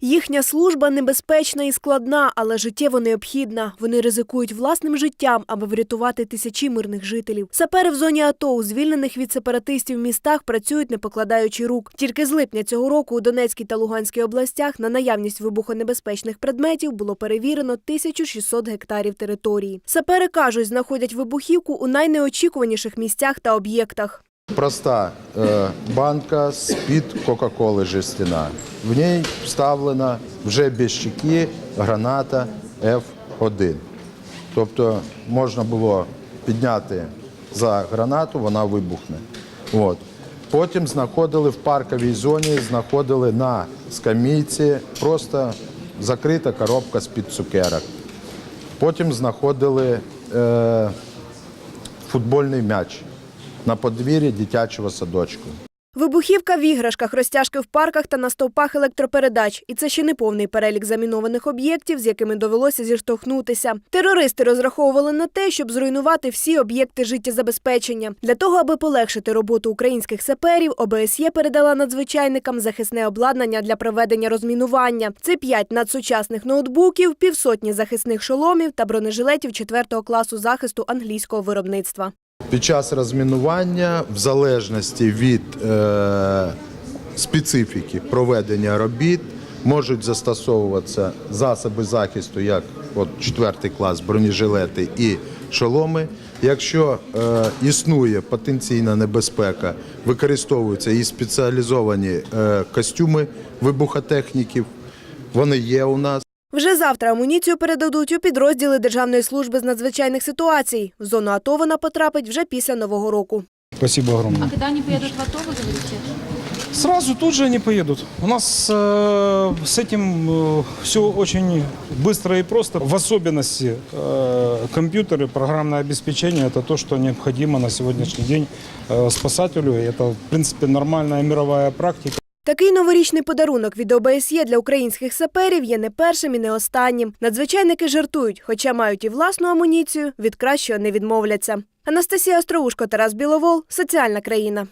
Їхня служба небезпечна і складна, але життєво необхідна. Вони ризикують власним життям, аби врятувати тисячі мирних жителів. Сапери в зоні АТО у звільнених від сепаратистів містах працюють, не покладаючи рук. Тільки з липня цього року у Донецькій та Луганській областях на наявність вибухонебезпечних предметів було перевірено 1600 гектарів території. Сапери кажуть, знаходять вибухівку у найнеочікуваніших місцях та об'єктах. Проста е, банка з-під Кока-Коли жестяна. В ній вставлена вже без щеки граната F1. Тобто можна було підняти за гранату, вона вибухне. От. Потім знаходили в парковій зоні, знаходили на скамійці просто закрита коробка з-під цукерок. Потім знаходили е, футбольний м'яч на подвір'ї дитячого садочку. Вибухівка в іграшках, розтяжки в парках та на стовпах електропередач. І це ще не повний перелік замінованих об'єктів, з якими довелося зіштовхнутися. Терористи розраховували на те, щоб зруйнувати всі об'єкти життєзабезпечення. Для того, аби полегшити роботу українських саперів, ОБСЄ передала надзвичайникам захисне обладнання для проведення розмінування. Це п'ять надсучасних ноутбуків, півсотні захисних шоломів та бронежилетів 4 класу захисту англійського виробництва. Під час розмінування, в залежності від е, специфіки проведення робіт, можуть застосовуватися засоби захисту, як от 4 клас, бронежилети і шоломи. Якщо е, існує потенційна небезпека, використовуються і спеціалізовані е, костюми вибухотехніків. Вони є у нас. Вже завтра амуніцію передадуть у підрозділи Державної служби з надзвичайних ситуацій. В зону АТО вона потрапить вже після Нового року. Спасибо огромное. А когда они поедут в АТО, вы говорите? Сразу тут же они поедут. У нас э, с этим все очень быстро и просто. В особенности э, компьютеры, программное обеспечение – это то, что необходимо на сегодняшний день э, спасателю. И Это, в принципе, нормальная мировая практика. Такий новорічний подарунок від ОБСЄ для українських саперів є не першим і не останнім. Надзвичайники жартують, хоча мають і власну амуніцію, від кращого не відмовляться. Анастасія Остроушко, Тарас Біловол, соціальна країна.